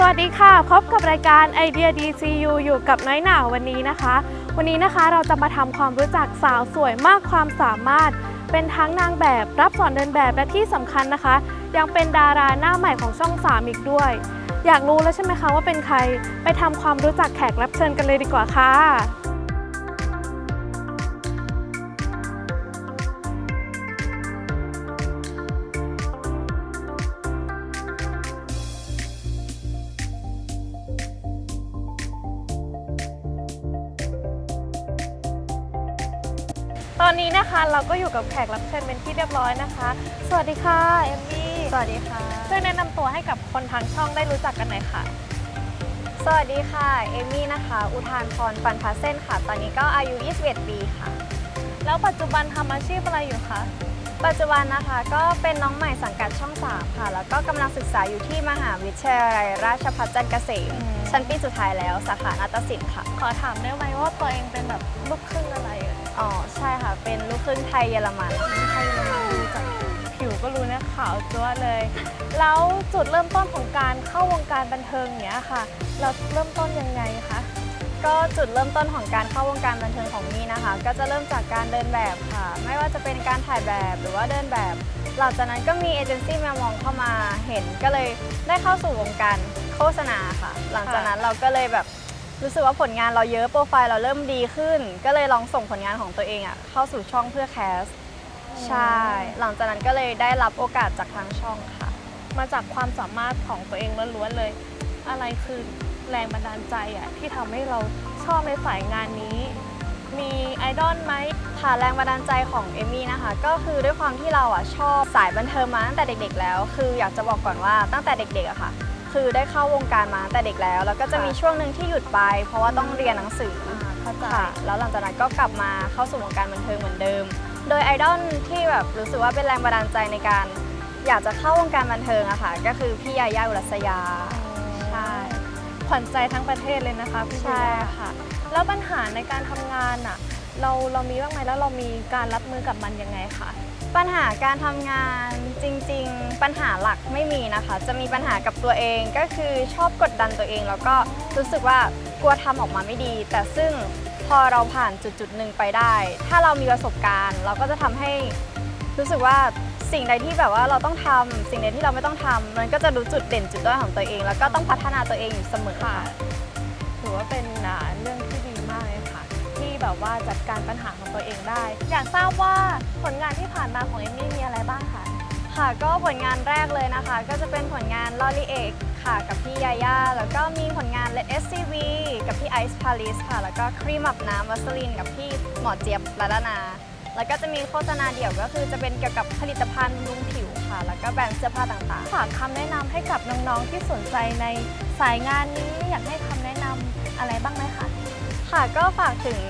สวัสดีค่ะ พบกับรายการไอเดีย DCU อยู่กับน้อยหนาวันนี้นะคะ วันนี้นะคะเราจะมาทำความรู้จักสาวสวยมากความสามารถ เป็นทั้งนางแบบรับสอนเดินแบบและที่สำคัญนะคะ ยังเป็นดาราหน้าใหม่ของช่อง 3 อีกด้วย อยากรู้แล้วใช่ไหมคะว่าเป็นใคร ไปทำความรู้จักแขกรับเชิญกันเลยดีกว่าค่ะ อนนี้นะคะเราก็อยู่กับแขกรับเชิญเป็นที่เรียบร้อยนะคะ สวัสดีค่ะเอมมี่สวัสดีค่ะ ช่วยแนะนำตัวให้กับคนทางช่องได้รู้จักกันหน่อยค่ะ สวัสดีค่ะ เอมี่นะคะ อุทานพรปันพาเส้นค่ะ ตอนนี้ก็อายุ 21 ปีค่ะ แล้วปัจจุบันทำอาชีพอะไรอยู่คะปัจจุบันนะคะก็เป็นน้องใหม่สังกัดช่อง3ค่ะ แล้วก็กำลังศึกษาอยู่ที่มหาวิทยาลัยราชภัฏจันทร์เกษมชั้นปีสุดท้ายแล้วสาขานาฏศิลป์ค่ะ ขอถามได้ไหมว่าตัวเองเป็นแบบลูกครึ่งอะไรเอ่ย อ๋อ ใช่ค่ะ เป็นลูกครึ่งไทยเยอรมันใครเรามาดูจากผิวก็รู้นะขาวจั๊วะเลย แล้วจุดเริ่มต้นของการเข้าวงการบันเทิงเนี้ยค่ะ เราเริ่มต้นยังไงคะ ก็จุดเริ่มต้นของการเข้าวงการบันเทิงของมี่นะคะ ก็จะเริ่มจากการเดินแบบค่ะ ไม่ว่าจะเป็นการถ่ายแบบหรือว่าเดินแบบ หลังจากนั้นก็มีเอเจนซี่แมวมองเข้ามาเห็น ก็เลยได้เข้าสู่วงการโฆษณาค่ะ หลังจากนั้นเราก็เลยแบบ รู้สึกว่าผลงานเราเยอะโปรไฟล์เราเริ่มดีขึ้น ก็เลยลองส่งผลงานของตัวเองอะเข้าสู่ช่องเพื่อแคสใช่ หลังจากนั้นก็เลยได้รับโอกาสจากทางช่องค่ะ มาจากความสามารถของตัวเองล้วนๆเลย อะไรคือแรงบันดาลใจอะที่ทำให้เราชอบในสายงานนี้ มีไอดอลไหมค่ะแรงบันดาลใจของเอมี่นะคะ ก็คือด้วยความที่เราอะชอบสายบันเทิงมาตั้งแต่เด็ก ๆ แล้ว คืออยากจะบอกก่อนว่าตั้งแต่เด็กๆอะค่ะ คือได้เข้าวงการมาตั้งแต่เด็กแล้ว แล้วก็จะมีช่วงหนึ่งที่หยุดไป เพราะว่าต้องเรียนหนังสือเข้าใจค่ะแล้วหลังจากนั้นก็กลับมาเข้าสู่วงการบันเทิงเหมือนเดิม โดยไอดอลที่แบบรู้สึกว่าเป็นแรงบันดาลใจในการ อยากจะเข้าวงการบันเทิงอะค่ะ ก็คือพี่ยาย่าอุรัสยาใช่ขวัญใจทั้งประเทศเลยนะคะพี่ใช่ยาค่ะ แล้วปัญหาในการทำงานอะ เราเรามีบ้างไหมแล้วเรามีการรับมือกับมันยังไงคะปัญหาการทำงานจริง ๆ ปัญหาหลักไม่มีนะคะ จะมีปัญหากับตัวเองก็คือชอบกดดันตัวเอง แล้วก็รู้สึกว่ากลัวทำออกมาไม่ดี แต่ซึ่งพอเราผ่านจุดจุดหนึ่งไปได้ ถ้าเรามีประสบการณ์ เราก็จะทำให้รู้สึกว่าสิ่งใดที่แบบว่าเราต้องทำสิ่งใดที่เราไม่ต้องทำมันก็จะรู้จุดเด่นจุดด้อยของตัวเอง แล้วก็ต้องพัฒนาตัวเองอยู่เสมอค่ะถือว่าเป็นอ่าเรื่องที่ดีมากเลยค่ะ แบบว่าจัดการปัญหาของตัวเองได้ อยากทราบว่าผลงานที่ผ่านมาของเอมมี่มีอะไรบ้างคะค่ะก็ผลงานแรกเลยนะคะ ก็จะเป็นผลงานลอรีเอกค่ะกับพี่ยาย่าแล้วก็มีผลงาน Let SCV กับพี่ไอซ์พาริสค่ะ แล้วก็ครีมอาบน้ำวัสลินกับพี่หมอเจี๊ยบละละนา แล้วก็จะมีโฆษณาเดี่ยวก็คือจะเป็นเกี่ยวกับผลิตภัณฑ์บำรุงผิวค่ะ แล้วก็แบรนด์เสื้อผ้าต่างๆฝากคำแนะนำให้กับน้องๆที่สนใจในสายงานนี้อยากให้คำแนะนำอะไรบ้างไหมคะ ค่ะก็ฝากถึง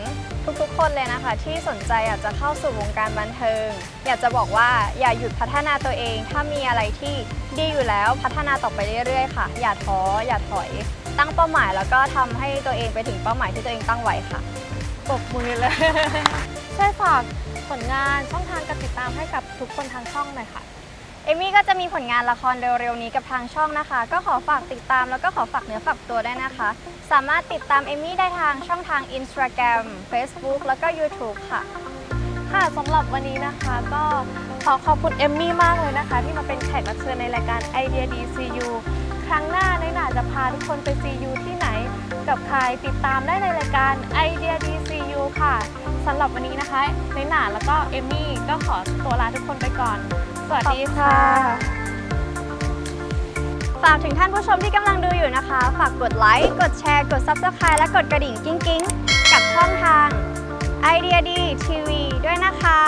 ทุกๆ คนเลยนะคะ ที่สนใจอยากจะเข้าสู่วงการบันเทิง อยากจะบอกว่าอย่าหยุดพัฒนาตัวเอง ถ้ามีอะไรที่ดีอยู่แล้วพัฒนาต่อไปเรื่อยๆค่ะ อย่าท้ออย่าถอย ตั้งเป้าหมายแล้วก็ทำให้ตัวเองไปถึงเป้าหมายที่ตัวเองตั้งไว้ค่ะ ปรบมือเลย ช่วยฝากผลงานช่องทางการติดตามให้กับทุกคนทางช่องหน่อยค่ะ เอมี่ก็จะมีผลงานละครเร็วๆนี้กับทางช่องนะคะ ก็ขอฝากติดตามแล้วก็ขอฝากเนื้อฝากตัวด้วยนะคะ สามารถติดตามเอมี่ได้ทางช่องทาง Instagram Facebook แล้วก็ YouTube ค่ะ ค่ะสำหรับวันนี้นะคะก็ขอขอบคุณเอมมี่มากเลยนะคะ ที่มาเป็นแขกรับเชิญในรายการไอเดียดี CU ครั้งหน้าในหนาจะพาทุกคนไป CU ที่ไหน กับใครติดตามได้ในรายการไอเดียดี CU ค่ะสำหรับวันนี้นะคะในหนาแล้วก็เอมมี่ก็ขอตัวลาทุกคนไปก่อน สวัสดีค่ะ ฝากถึงท่านผู้ชมที่กำลังดูอยู่นะคะ ฝากกดไลค์ กดแชร์ กด Subscribe และกดกระดิ่งกิ้งๆ กับช่องทางไอเดียดีทีวีด้วยนะคะ